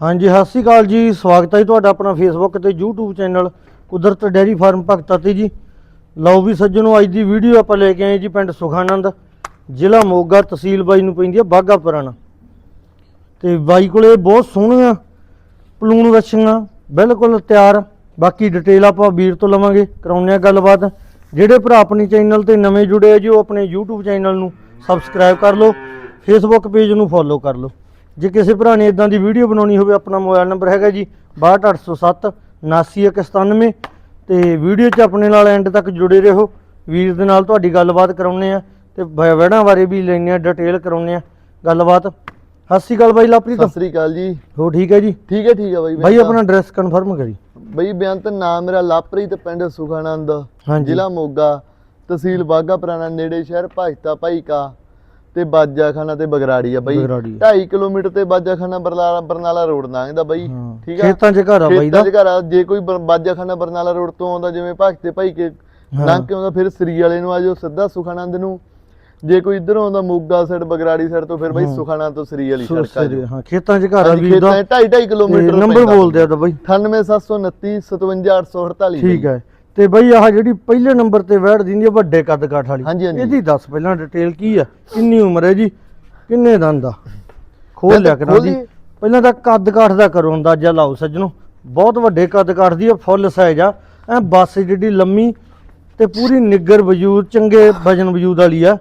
ਹਾਂਜੀ, ਸਤਿ ਸ਼੍ਰੀ ਅਕਾਲ ਜੀ। ਸਵਾਗਤ ਹੈ ਜੀ ਤੁਹਾਡਾ ਆਪਣਾ ਫੇਸਬੁੱਕ ਤੇ YouTube channel Kudrat dairy farm Bhagta ਤੇ ਜੀ। ਲਓ ਵੀ ਸੱਜਣੋ, ਅੱਜ ਦੀ ਵੀਡੀਓ ਆਪਾਂ ਲੈ ਕੇ ਆਏ ਜੀ ਪਿੰਡ ਸੁਖਾਨੰਦ, ਜ਼ਿਲ੍ਹਾ ਮੋਗਾ, ਤਹਿਸੀਲ ਬਾਈ ਨੂੰ ਪੈਂਦੀ ਹੈ ਬਾਗਾ ਪੁਰਾਣਾ। ਤੇ ਬਾਈ ਕੋਲੇ ਬਹੁਤ ਸੋਹਣੀਆਂ ਪਲੂਣ ਵੱਛੀਆਂ ਬਿਲਕੁਲ ਤਿਆਰ। ਬਾਕੀ ਡਿਟੇਲ ਆਪਾਂ ਵੀਰ ਤੋਂ ਲਵਾਂਗੇ, ਕਰਾਉਂਦੇ ਆ ਗੱਲਬਾਤ। ਜਿਹੜੇ ਭਰਾ ਆਪਣੀ ਚੈਨਲ ਤੇ ਨਵੇਂ ਜੁੜੇ ਆ ਜੀ, ਉਹ ਆਪਣੇ YouTube ਚੈਨਲ ਨੂੰ ਸਬਸਕ੍ਰਾਈਬ ਕਰ ਲਓ, Facebook ਪੇਜ ਨੂੰ ਫੋਲੋ ਕਰ ਲਓ। ਜੇ ਕਿਸੇ ਭਰਾ ਨੇ ਇਦਾਂ ਦੀ ਵੀਡੀਓ ਬਣਾਉਣੀ ਹੋਵੇ ਆਪਣਾ ਮੋਬਾਈਲ ਨੰਬਰ ਹੈਗਾ ਜੀ 62807 79197 ਤੇ ਵੀਡੀਓ 'ਚ ਆਪਣੇ ਨਾਲ ਐਂਡ ਤੱਕ ਜੁੜੇ ਰਹੋ। ਵੀਰ ਦੇ ਨਾਲ ਤੁਹਾਡੀ ਗੱਲਬਾਤ ਕਰਾਉਂਦੇ ਆ ਤੇ ਵ- ਵੜਾਂ ਬਾਰੇ ਵੀ ਲੈਣੇ ਆ ਡਿਟੇਲ ਕਰਾਉਂਦੇ ਆ ਗੱਲਬਾਤ। ਸਤਿ ਸ਼੍ਰੀ ਅਕਾਲ ਬਾਈ ਲਾਪਰੀ ਸਤਿ ਸ੍ਰੀ ਅਕਾਲ ਜੀ। ਹੋ ਠੀਕ ਹੈ ਜੀ? ਠੀਕ ਹੈ ਠੀਕ ਹੈ ਬਾਈ ਬਾਈ ਆਪਣਾ ਐਡਰੈਸ ਕਨਫਰਮ ਕਰੀ। ਬਾਈ ਬੇਅੰਤ ਨਾਮ ਮੇਰਾ ਲਾਪਰੀਤ ਪਿੰਡ ਸੁਖਾਨੰਦ ਜ਼ਿਲ੍ਹਾ ਮੋਗਾ ਤਹਿਸੀਲ ਬਾਗਾ ਪੁਰਾਣਾ ਨੇੜੇ ਸ਼ਹਿਰ ਭਾਜਤਾ ਭਾਈਕਾ। ਤੇ ਬਾਜਾਖਾਨਾ ਤੇ ਬਗਰਾੜੀ ਆ ਬਾਈ। ਬਗਰਾੜੀ। 2.5 ਕਿਲੋਮੀਟਰ ਤੇ ਬਾਜਾਖਾਨਾ ਬਰਨਾਲਾ ਬਰਨਾਲਾ ਰੋਡ ਲੰਘਦਾ ਬਾਈ ਹਾਂ। ਠੀਕ ਆ? ਖੇਤਾਂ 'ਚ ਘਰ ਆ ਬਾਈ ਦਾ ਖੇਤਾਂ 'ਚ ਘਰ ਆ। ਜੇ ਕੋਈ ਬ- ਬਾਜਾਖਾਨਾ ਬਰਨਾਲਾ ਰੋਡ ਤੋਂ ਆਉਂਦਾ ਜਿਵੇਂ ਭਾਜਤੇ ਭਾਈਕੇ ਹਾਂ। ਲੰਘ ਕੇ ਆਉਂਦਾ ਫਿਰ ਸਰੀ ਵਾਲੇ ਨੂੰ ਆ ਜਾਓ ਸਿੱਧਾ ਸੁਖਾਨੰਦ ਨੂੰ। ਜੇ ਕੋਈ ਇਧਰੋਂ ਆਉਂਦਾ ਮੋਗਾ ਸਾਈਡ ਬਗਰਾੜੀ ਸਾਈਡ ਤੋਂ ਫਿਰ ਬਾਈ ਹਾਂ। ਸੁਖਾਨੰਦ ਤੋਂ ਸਰੀ ਵਾਲੀ ਸੜਕ ਆ ਸਰੀ- ਹਾਂ ਖੇਤਾਂ 'ਚ ਘਰ ਆ ਵੀਰ ਦਾ ਖੇਤਾਂ 2.5 ਕਿਲੋਮੀਟਰ ਨੰਬਰ ਬੋਲ ਦਿਆ ਤਾਂ ਬਾਈ। 98729 57848 ਠੀਕ ਹੈ। ਤੇ ਬਾਈ ਆਹ ਜਿਹੜੀ ਪਹਿਲੇ ਨੰਬਰ ਤੇ ਵੈੜ ਦਿੰਦੀ ਆ ਵੱਡੇ ਕੱਦ ਕਾਠ ਵਾਲੀ। ਹਾਂਜੀ, ਹਾਂਜੀ। ਇਹਦੀ ਦੱਸ ਪਹਿਲਾਂ ਡਿਟੇਲ ਕੀ ਆ? ਕਿੰਨੀ ਉਮਰ ਹੈ ਜੀ? ਕਿੰਨੇ ਦੰਦ ਆ? ਖੋਲ ਲਿਆ ਕਰਾਂ ਖੋਲ ਜੀ ਲਈਏ। ਪਹਿਲਾਂ ਤਾਂ ਕੱਦ ਕਾਠ ਦਾ ਕਰੋ ਅੰਦਾਜ਼ਾ ਲਾਓ ਸੱਜਣੋ। ਬਹੁਤ ਵੱਡੇ ਕੱਦ ਕਾਠ ਦੀ ਆ ਫੁੱਲ ਸਾਈਜ਼ ਆ। ਐ ਬੱਸ ਜਿਹੜੀ ਲੰਮੀ ਤੇ ਪੂਰੀ ਨਿੱਗਰ ਵਜੂਦ ਚੰਗੇ ਵਜਨ ਵਜੂਦ ਵਾਲੀ ਆ।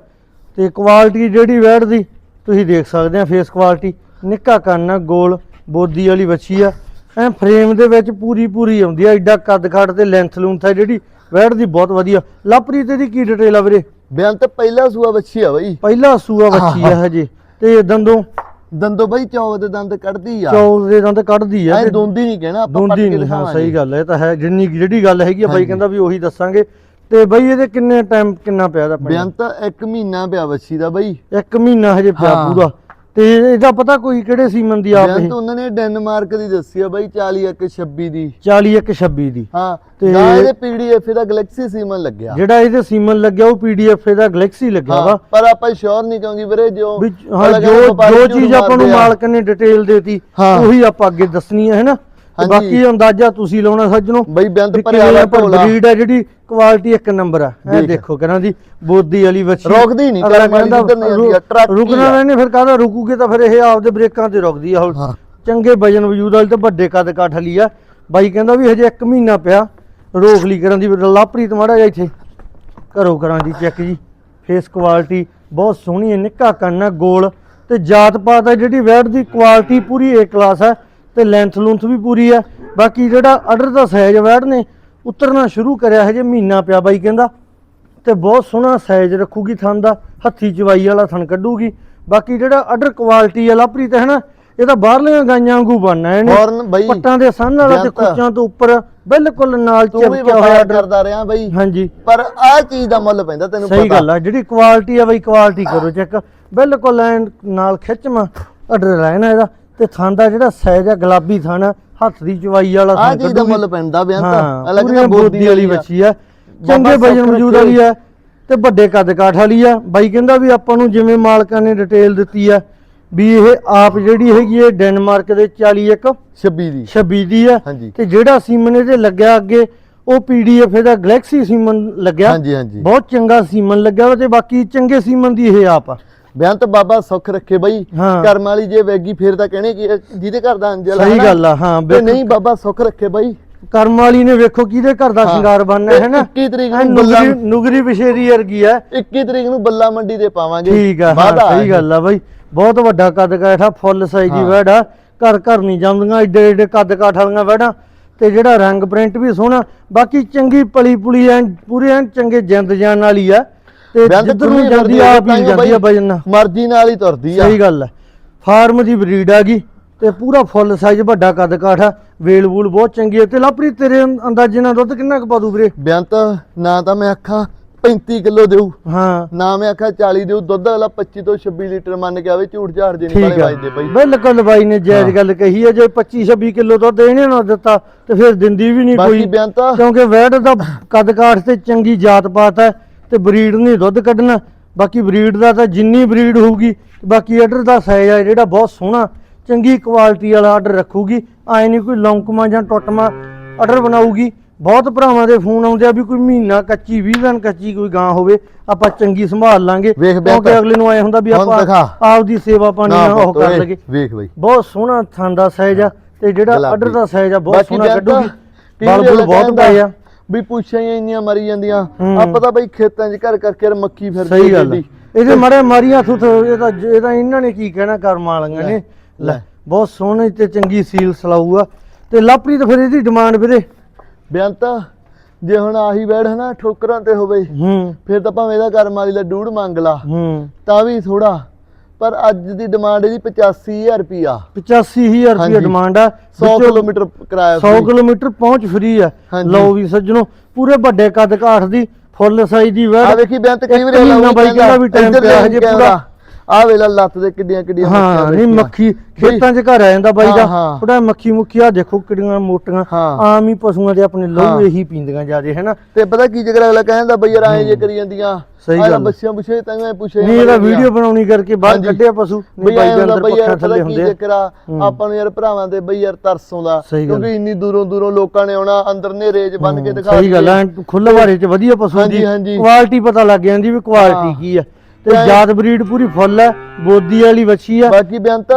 ਤੇ ਕੁਆਲਿਟੀ ਜਿਹੜੀ ਵੈੜ ਦੀ ਤੁਸੀਂ ਦੇਖ ਸਕਦੇ ਆ ਫੇਸ ਕੁਆਲਿਟੀ ਨਿੱਕਾ ਕੰਨ ਆ ਗੋਲ ਬੋਦੀ ਵਾਲੀ ਵੱਛੀ ਆ। ਐ ਫਰੇਮ ਦੇ ਵਿੱਚ ਪੂਰੀ ਪੂਰੀ ਆਉਂਦੀ ਆ ਐਡਾ ਕੱਦ ਕਾਠ ਤੇ ਲੈਂਥ ਲੂੰਥ ਆ ਜਿਹੜੀ ਵੈੜ ਦੀ ਬਹੁਤ ਵਧੀਆ। ਲਵਪ੍ਰੀਤ ਦੀ ਕੀ ਡਿਟੇਲ ਆ ਵੀਰੇ? ਬਿਆਨ ਤਾਂ ਪਹਿਲਾ ਸੂਆ ਬੱਚੀ ਆ ਬਾਈ। ਪਹਿਲਾ ਸੂਆ ਵੱਛੀ ਆ ਹਜੇ। ਤੇ ਦੰਦੋਂ? ਦੰਦੋ ਬਾਈ ਚੌਕ ਦੇ ਦੰਦ ਕੱਢਦੀ ਆ। ਚੌਲ ਦੇ ਦੰਦ ਕੱਢਦੀ ਆ ਐ ਤੇ ਦੋਂਦੀ ਨਹੀਂ ਕਹਿਣਾ ਆਪਾਂ ਦੁੰਦੀ ਕੇ ਨਹੀਂ ਹਾਂ। ਸਹੀ ਗੱਲ ਹੈ ਇਹ ਤਾਂ ਹੈ ਜਿੰਨੀ ਜਿਹੜੀ ਗੱਲ ਹੈਗੀ ਆ ਬਾਈ। ਕਹਿੰਦਾ ਵੀ ਉਹੀ ਦੱਸਾਂਗੇ। ਤੇ ਬਾਈ ਇਹਦੇ ਕਿੰਨੇ ਟਾਈਮ ਕਿੰਨਾ ਪਿਆ ਦਾ ਬਿਆਨ ਤਾਂ 1 ਮਹੀਨਾ ਪਿਆ ਬੱਚੀ ਦਾ ਬਾਈ। ਇੱਕ ਮਹੀਨਾ ਹਜੇ ਪਿਆ ਹਾਂ। ਪੂਰਾ। ਤੇ ਇਹਦਾ ਪਤਾ ਕੋਈ ਕਿਹੜੇ ਸੀਮਨ ਦੀ ਆਪ ਇਹ? ਉਹਨਾਂ ਨੇ ਡੈਨਮਾਰਕ ਦੀ ਦੱਸੀ ਆ ਬਾਈ 40 1 26 ਦੀ। 40 ਇੱਕ 26 ਦੀ। ਹਾਂ ਤੇ- ਤੇ ਇਹਦੇ ਪੀਡੀਐਫ ਦਾ ਗੈਲੈਕਸੀ ਸੀਮਨ ਲੱਗਿਆ। ਜਿਹੜਾ ਇਹਦੇ ਸੀਮਨ ਲੱਗਿਆ ਉਹ ਪੀਡੀਐਫ ਇਹਦਾ ਗੈਲੈਕਸੀ ਲੱਗਿਆ ਵਾ। ਪਰ ਆਪਾਂ ਸ਼ੋਰ ਨਹੀਂ ਕਹਾਂਗੇ ਵੀਰੇ ਜੋ ਵੀ ਹਾਂ ਅਲੱਗ-ਅਲੱਗ ਜੋ ਵਪਾਰੀ ਜੋ ਝੂਠ ਚੀਜ਼ ਆਪਾਂ ਨੂੰ ਮਾਰਦੇ ਆ। ਮਾਲਕ ਨੇ ਡਿਟੇਲ ਦੇਤੀ ਹਾਂ। ਉਹੀ ਆਪਾਂ ਅੱਗੇ ਦੱਸਣੀ ਹੈ ਹੈਨਾ ਤੇ। ਬਾਕੀ ਅੰਦਾਜ਼ਾ ਤੁਸੀਂ ਲਾਉਣਾ ਸੱਜਣੋ ਬਈ ਬੇਅੰਤ ਵੀ ਭਰਿਆ ਢੋਲਾ। ਬਰੀਡ ਹੈ ਜਿਹੜੀ ਕੁਆਲਿਟੀ ਇੱਕ ਨੰਬਰ ਆ ਇਹ ਦੇਖ। ਕਹਿੰਦਾ ਦੀ ਬੋਦੀ ਵਾਲੀ ਵੱਛੀ ਰੋਕਦੀ ਨਹੀਂ, ਅਗਲਾ ਕਰਮ ਵਾਲੀ ਕਹਿੰਦਾ ਜਿੱਧਰ ਨਹੀਂ ਜਾਂਦੀ ਟਰੱਕ ਰੁਕਣਾ। ਨਹੀਂ ਫਿਰ ਕਾਹਦਾ ਰੁਕੂਗੇ ਤਾਂ ਫਿਰ ਇਹ ਆਪਦੇ ਬ੍ਰੇਕਾਂ ਤੇ ਰੁਕਦੀ ਆ ਹੁਣ। ਚੰਗੇ ਵਜਨ ਵਜੂਦ ਵਾਲੀ ਤੇ ਵੱਡੇ ਕੱਦ ਕਾਠ ਲਈ ਆ ਬਾਈ ਕਹਿੰਦਾ ਵੀ ਹਜੇ 1 ਮਹੀਨਾ ਪਿਆ ਰੋਕ ਲਈ ਕਰਨ ਦੀ ਲਾਪਰੀਤ ਮਾੜਾ ਜਿਹਾ ਇੱਥੇ ਘਰੋਂ ਕਰਾਂ ਦੀ ਚੈੱਕ ਜੀ ਫੇਸ ਕੁਆਲਿਟੀ ਬਹੁਤ ਸੋਹਣੀ ਹੈ ਨਿੱਕਾ ਕੰਨ ਹੈ ਗੋਲ ਤੇ ਜਾਤ ਪਾਤ ਹੈ ਜਿਹੜੀ ਵੈਟ ਦੀ ਕੁਆਲਿਟੀ ਪੂਰੀ ਏ ਕਲਾਸ ਹੈ ਤੇ ਲੈਂਥ ਲੂੰਥ ਵੀ ਪੂਰੀ ਹੈ ਬਾਕੀ ਜਿਹੜਾ ਆਰਡਰ ਦਾ ਸਾਈਜ਼ ਵੈਟ ਨੇ ਉਤਰਨਾ ਸ਼ੁਰੂ ਕਰਿਆ ਹਜੇ ਮਹੀਨਾ ਪਿਆ ਬਾਈ ਕਹਿੰਦਾ। ਤੇ ਬਹੁਤ ਸੋਹਣਾ ਸਾਈਜ਼ ਰੱਖੂਗੀ ਥਣ ਦਾ ਹੱਥੀ ਚਵਾਈ ਵਾਲਾ ਥਣ ਕੱਢੂਗੀ। ਬਾਕੀ ਜਿਹੜਾ ਆਰਡਰ ਕੁਆਲਿਟੀ ਆ ਲਾਪਰੀਤ ਹੈ ਨਾ ਇਹ ਤਾਂ ਬਾਹਰਲੀਆਂ ਗਾਈਆਂ ਵਾਂਗੂ ਬਣਨਾ ਇਹਨੇ। ਬਈ, ਪੱਟਾਂ ਦੇ ਸੰਨ ਵਾਲਾ ਤੇ। ਖੁੱਚਾਂ ਤੋਂ ਉੱਪਰ ਬਿਲਕੁਲ ਨਾਲ ਤੂੰ ਚਿਪਕਿਆ ਹੋਇਆ ਆਰਡਰ ਕਰਦਾ ਰਿਹਾ ਬਾਈ। ਹਾਂਜੀ। ਪਰ ਆਹ ਚੀਜ਼ ਦਾ ਮੁੱਲ ਪੈਂਦਾ ਤੈਨੂੰ ਸਹੀ ਪਤਾ। ਗੱਲ ਆ ਜਿਹੜੀ ਕੁਆਲਿਟੀ ਆ ਬਈ ਕੁਆਲਿਟੀ ਕਰੋ ਚੈੱਕ। ਬਿਲਕੁਲ ਐਨ ਨਾਲ ਖਿੱਚਵਾਂ ਆਰਡਰ ਲੈਣਾ ਇਹਦਾ। ਤੇ ਥਣ ਦਾ ਜਿਹੜਾ ਸਾਈਜ਼ ਆ ਗੁਲਾਬੀ ਥਣ ਆ, ਹੱਥ ਦੀ ਚਵਾਈ ਵਾਲਾ ਥਣ ਚੀਜ਼ ਦਾ ਕੱਢੂਗੀ। ਮੁੱਲ ਪੈਂਦਾ ਬਿਆਨ ਹਾਂ ਤਾਂ ਅਲੱਗ ਪੂਰੀਆਂ ਤਾਂ ਬੋਦੀ ਵਾਲੀ ਬੱਚੀ ਆ। ਚੰਗੇ ਬਾਬਾ ਵਜਨ ਸੁੱਖ ਰੱਖੇ। ਵਾਲੀ ਆ ਤੇ ਵੱਡੇ ਕੱਦ ਕਾਠ ਵਾਲੀ ਆ। ਬਾਈ ਕਹਿੰਦਾ ਵੀ ਆਪਾਂ ਨੂੰ ਜਿਵੇਂ ਮਾਲਕਾਂ ਨੇ ਡਿਟੇਲ ਦਿੱਤੀ ਆ ਵੀ ਇਹ ਆਪ ਜਿਹੜੀ ਹੈਗੀ ਹੈ ਡੈਨਮਾਰਕ ਦੇ 41 26 ਦੀ। 26 ਦੀ ਆ। ਹਾਂਜੀ। ਤੇ ਜਿਹੜਾ ਸੀਮਨ ਇਹਦੇ ਲੱਗਿਆ ਅੱਗੇ ਉਹ ਪੀਡੀਐਫ ਇਹਦਾ ਗੈਲੈਕਸੀ ਸੀਮਨ ਲੱਗਿਆ। ਹਾਂਜੀ ਹਾਂਜੀ। ਬਹੁਤ ਚੰਗਾ ਸੀਮਨ ਲੱਗਿਆ ਵਾ ਤੇ ਬਾਕੀ ਚੰਗੇ ਸੀਮਨ ਦੀ ਇਹ ਆਪ ਆ। ਬਿਆਨ ਤਾਂ ਬਾਬਾ ਸੁੱਖ ਰੱਖੇ ਬਾਈ ਹਾਂ। ਕਰਮ ਵਾਲੀ ਜੇ ਵੈਗੀ ਫੇਰ ਤਾਂ ਕਹਿਣੇ ਕਿ ਇਹ ਜਿਹਦੇ ਘਰ ਦਾ ਅੰਜਲ ਸਹੀ ਗੱਲ ਆ ਹਾਂ ਬਿਲਕੁਲ। ਨਹੀਂ ਬਾਬਾ ਸੁੱਖ ਰੱਖੇ ਬਾਈ ਕਰਮ ਵਾਲੀ ਨੇ ਵੇਖੋ ਕਿਹਦੇ ਘਰ ਦਾ ਹਾਂ। ਸ਼ਿੰਗਾਰ ਬਣਨਾ ਹੈ ਨਾ 21 ਤਰੀਕ ਨੂੰ ਬੱਲਾ- ਨੁਗਰੀ ਨੁਗਰੀ ਬਸ਼ੇਰੀ ਵਰਗੀ ਆ 21 ਤਰੀਕ ਨੂੰ ਬੱਲਾ ਮੰਡੀ ਤੇ ਪਾਵਾਂਗੇ ਠੀਕ ਆ ਹਾਂ ਵਾਅਦਾ ਸਹੀ ਹੈ। ਗੱਲ ਆ ਬਾਈ ਬਹੁਤ ਵੱਡਾ ਕੱਦ ਕਾਠਾ ਫੁੱਲ ਸਾਈਜ਼ ਦੀ ਹਾਂ। ਵੈੜ ਆ ਘਰ ਘਰ ਨਹੀਂ ਜਾਂਦੀਆਂ ਏਡੇ ਏਡੇ ਕੱਦ ਕਾਠ ਵਾਲੀਆਂ ਵੈੜਾਂ ਤੇ ਜਿਹੜਾ ਰੰਗ ਪ੍ਰਿੰਟ ਵੀ ਸੋਹਣਾ ਬਾਕੀ ਚੰਗੀ ਪਲੀ ਪੁਲੀ ਐ ਪੂਰੇ ਐਨ ਚੰਗੇ ਜਿੰਦ ਜਾਨ ਵਾਲੀ ਆ ਤੇ ਬਿਆਨ ਤਾਂ ਜਿੱਧਰ ਨੂੰ ਖੁੱਲੀ ਜਾਂਦੀ ਫਿਰਦੀ ਆ ਆ, ਆਪ ਹੀ ਜਾਂਦੀ ਆ ਵਜਨ ਨਾਲ। ਮਰਜ਼ੀ ਨਾਲ ਹੀ ਤੁਰਦੀ ਆ। ਸਹੀ ਗੱਲ ਹੈ। ਫਾਰਮ ਦੀ ਬਰੀਡ ਆ ਗਈ ਤੇ ਪੂਰਾ ਫੁੱਲ ਸਾਈਜ਼ ਵੱਡਾ ਕੱਦ ਕਾਠਾ ਵੇਲ ਵੂਲ ਬਹੁਤ ਚੰਗੀ ਹੈ ਤੇ ਲਾਪਰੀ ਤੇਰੇ ਅੰਦ- ਅੰਦਾਜ਼ੇ ਨਾਲ ਦੁੱਧ ਕਿੰਨਾ ਕੁ ਪਾ ਦੂ ਵੀਰੇ? ਬਿਆਨ ਤਾਂ ਨਾ ਤਾਂ ਮੈਂ ਆਖਾਂ 35 ਕਿਲੋ ਦੇਊ। ਹਾਂ। ਨਾ ਮੈਂ ਆਖਾਂ 40 ਦੇਊ। ਦੁੱਧ ਵਾਲਾ 25 ਤੋਂ 26 ਲੀਟਰ ਮੰਨ ਕੇ ਆਵੇ ਝੂਠ ਝਾੜ ਜੇ ਨਹੀਂ ਠੀਕ ਵਾਲੇ ਆ। ਵੱਜਦੇ ਬਾਈ। ਬਿਲਕੁਲ ਬਾਈ ਨੇ ਜਾਇਜ਼। ਗੱਲ ਕਹੀ ਹੈ ਜੇ 25 26 ਕਿਲੋ ਦੁੱਧ ਇਹਨੇ ਨਾ ਦਿੱਤਾ ਤੇ ਫਿਰ ਦਿੰਦੀ ਵੀ ਨਹੀਂ ਕੋਈ। ਕਿਉਂਕਿ ਵੈੜ ਦਾ ਕੱਦ ਕਾਠ ਤੇ ਚੰਗੀ ਜਾਤ ਪਾਤ ਹੈ ਤੇ ਬਰੀਡ ਨਹੀਂ ਦੁੱਧ ਕੱਢਣਾ। ਬਾਕੀ ਬਰੀਡ ਦਾ ਤਾਂ ਜਿੰਨੀ ਬਰੀਡ ਹੋਊਗੀ ਬਾਕੀ ਆਰਡਰ ਦਾ ਸਾਈਜ਼ ਆ ਜਿਹੜਾ ਬਹੁਤ ਸੋਹਣਾ ਚੰਗੀ ਕੁਆਲਿਟੀ ਵਾਲਾ ਆਰਡਰ ਰੱਖੂਗੀ। ਐ ਨਹੀਂ ਕੋਈ ਲੌਂਕਮਾ ਜਾਂ ਟੁੱਟਮਾ ਆਰਡਰ ਬਣਾਊਗੀ। ਬਹੁਤ ਭਰਾਵਾਂ ਦੇ ਫੋਨ ਆਉਂਦੇ ਆ ਵੀ ਕੋਈ ਮਹੀਨਾ ਕੱਚੀ 20 ਦਿਨ ਕੱਚੀ ਕੋਈ ਗਾਂ ਹੋਵੇ ਆਪਾਂ ਚੰਗੀ ਸੰਭਾਲ ਲਾਂਗੇ। ਕਿਉਂਕਿ। ਅਗਲੇ ਨੂੰ ਆਏ ਹੁੰਦਾ ਵੀ ਆਪਾਂ ਦਿਖਾ। ਆਪਦੀ ਸੇਵਾ ਪਾਣੀ ਨਾਲ ਉਹ ਕਰ ਲਗੇ। ਵੇਖ ਬਈ। ਬਹੁਤ ਸੋਹਣਾ ਥਾਂ ਦਾ ਸਾਈਜ਼ ਆ ਤੇ ਜਿਹੜਾ। ਆਰਡਰ ਦਾ ਸਾਈਜ਼ ਆ ਬਹੁਤ ਸੋਹਣਾ ਕੱਢੂਗੀ। ਕਈ ਬਲ ਵਾਰੀ ਬੁਲ ਅਗਲਾ ਬਹੁਤ ਪਏ ਆ ਵੀ ਪੁੱਛਾਂ ਹੀ ਇੰਨੀਆਂ ਮਰੀ ਜਾਂਦੀਆਂ। ਆਪਾਂ ਤਾਂ ਬਈ ਖੇਤਾਂ 'ਚ ਘਰ ਕਰਕੇ ਯਾਰ ਮੱਕੀ ਫਿਰਦੀ ਸਹੀ ਗੱਲ। ਇਹਦੇ ਮਾਰੇ ਮਾਰੀਆਂ ਥੁੱਥ ਇਹ ਤਾਂ ਇਹ ਤਾਂ ਇਹਨਾਂ ਨੇ ਕੀ ਕਹਿਣਾ ਕਰਮ ਵਾਲੀਆਂ ਨੇ। ਲੈ। ਬਹੁਤ ਸੋਹਣੀ ਤੇ ਚੰਗੀ ਸੀਲ ਸਲਾਊ ਆ। ਤੇ ਲਾਪਰੀ ਤਾਂ ਫਿਰ ਇਹਦੀ ਡਿਮਾਂਡ ਵੀਰੇ। ਬੇਅੰਤ ਜੇ ਹੁਣ ਆਹੀ ਬੈੜ ਹਨਾ ਠੋਕਰਾਂ ਤੇ ਹੋਵੇ ਹੂੰ। ਫਿਰ ਤਾਂ ਭਾਵੇਂ ਇਹਦਾ ਕਰਮ ਵਾਲੀ ਦਾ ਡੂੜ ਮੰਗ ਲਾ। ਹੂੰ। ਤਾਂ ਵੀ ਥੋੜਾ ਪਰ ਅੱਜ ਦੀ ਡਿਮਾਂਡ ਇਹਦੀ 85000 ਰੁਪਿਆ 85000 ਰੁਪਏ ਹਾਂਜੀ। ਡਿਮਾਂਡ ਆ 100 ਵਿੱਚੋਂ ਕਿਲੋਮੀਟਰ ਕਿਰਾਇਆ 100 free। ਕਿਲੋਮੀਟਰ ਪਹੁੰਚ ਫਰੀ ਆ ਹਾਂਜੀ। ਲਓ ਵੀ ਸੱਜਣੋ ਪੂਰੇ ਵੱਡੇ ਕੱਦ ਕਾਠ ਦੀ ਫੁੱਲ ਸਾਈਜ਼ ਦੀ ਵੈੜ ਆ ਵੇਖੀ ਬੇਅੰਤ ਕਈ ਇੱਕ ਵਾਰੀ ਮਹੀਨਾ ਬਾਈ ਕਹਿੰਦਾ ਵੀ ਟਾਈਮ ਪਿਆ ਹਜੇ ਪੂਰਾ ਆ ਵੇਲਾ ਲੱਤ ਦੇ ਕਿੱਡੀਆਂ ਕਿੱਡੀਆਂ ਹਾਂ ਨਹੀਂ। ਮੱਖੀ ਖੇਤਾਂ 'ਚ ਘਰ ਆ ਜਾਂਦਾ ਬਾਈ ਦਾ। ਥੋੜਾ ਮੱਖੀ ਮੁੱਖੀ ਆ ਦੇਖੋ ਕਿਹੜੀਆਂ ਮੋਟੀਆਂ। ਆਮ ਹੀ ਪਸ਼ੂਆਂ ਦੇ ਆਪਣੇ। ਲਹੂ ਇਹੀ ਪੀਂਦੀਆਂ ਜਿਆਦੇ ਹੈਨਾ ਤੇ ਪਤਾ ਕੀ ਜਗਰ ਅਗਲਾ ਕਹਿੰਦਾ ਬਈ ਯਾਰ ਐਂ ਜੇ ਕਰੀ ਜਾਂਦੀਆਂ ਸਹੀ ਗੱਲ। ਬੱਚਿਆਂ ਪੁੱਛੇ ਤਾਂ ਮੈਂ ਪੁੱਛੇ ਨਹੀਂ ਇਹਦਾ ਵੀਡੀਓ ਬਣਾਉਣੀ ਕਰਕੇ ਬਾਹਰ। ਕੱਢਿਆ ਪਸ਼ੂ ਬਈ ਦੇ ਅੰਦਰ ਪੱਖਾ ਥੱਲੇ ਹੁੰਦੇ ਹੂੰ। ਆਪਾਂ ਨੂੰ ਯਾਰ ਭਰਾਵਾਂ ਦੇ ਬਈ ਯਾਰ ਤਰਸ ਆਉਂਦਾ। ਕਿਉਂਕਿ ਇੰਨੀ ਦੂਰੋਂ ਦੂਰੋਂ ਲੋਕਾਂ ਨੇ ਆਉਣਾ ਅੰਦਰ ਨੇਰੇ 'ਚ ਬੰਨ ਕੇ ਦਿਖਾ ਸਹੀ ਗੱਲ ਐ ਖੁੱਲੇ ਬਾਰੇ ਚ ਵਧੀਆ ਪਸ਼ੂ ਦੀ। ਕੁਆਲਿਟੀ ਪਤਾ ਲੱਗ ਜਾਂਦੀ ਵੀ ਕੁਆਲਿਟੀ। ਕੀ ਆ ਤੇ ਜਾਤ ਬਰੀਡ ਪੂਰੀ ਫੁੱਲ ਐ ਬੋਦੀ ਵਾਲੀ ਵੱਛੀ ਆ। ਬਾਕੀ ਬੇਅੰਤ